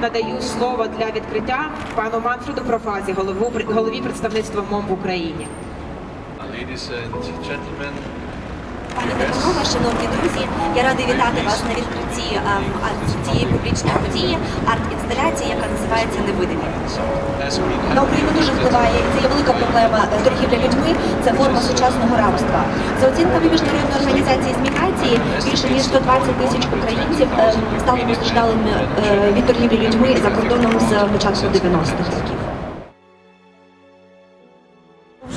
Надаю слово для відкриття пану Манфреду Профазі, голову голові представництва МОМ в Україні. Ladies and gentlemen, Пані та шановні друзі, я радий вітати вас на відкритті ем, цієї публічної події, арт-інсталяції, яка називається Невидимі. На Україну дуже впливає, і це є велика проблема торгівля людьми, це форма сучасного рабства. За оцінками міжнародної організації з міграції, більше ніж 120 тисяч українців е, стали постраждалими е, від торгівлі людьми за кордоном з початку 90-х років.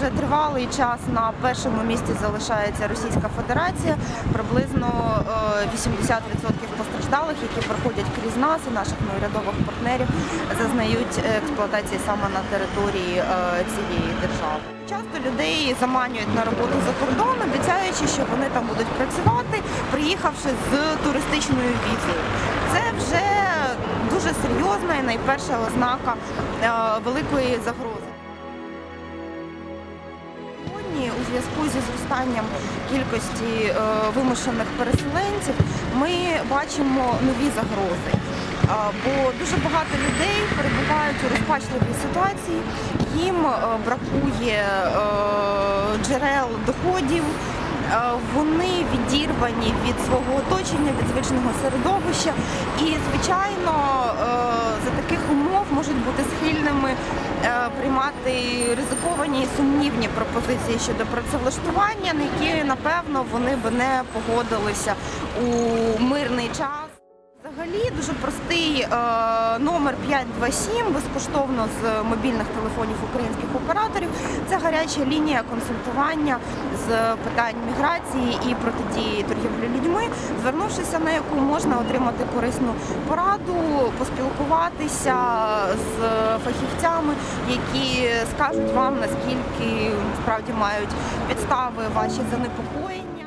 Вже тривалий час на першому місці залишається Російська Федерація. Приблизно е, 80% постраждалих, які проходять крізь нас і наших неурядових партнерів, зазнають експлуатації саме на території е, цієї держави. Часто людей заманюють на роботу за кордон, обіцяючи, що вони там будуть працювати, приїхавши з туристичною візою. Це вже дуже серйозна і найперша ознака е, великої загрози. Зв'язку зі зростанням кількості е, вимушених переселенців ми бачимо нові загрози. Бо дуже багато людей перебувають у розпачливій ситуації, їм е, бракує е, джерел доходів. Вони відірвані від свого оточення, від звичного середовища, і звичайно за таких умов бути схильними е, приймати ризиковані і сумнівні пропозиції щодо працевлаштування, на які напевно вони би не погодилися у мирний час. Взагалі дуже простий е, номер 527 безкоштовно з мобільних телефонів українських операторів. Це гаряча лінія консультування з питань міграції і протидії торгівлі людьми, звернувшися на яку можна отримати корисну пораду, поспілкуватися з фахівцями, які скажуть вам наскільки справді мають підстави ваші занепокоєння.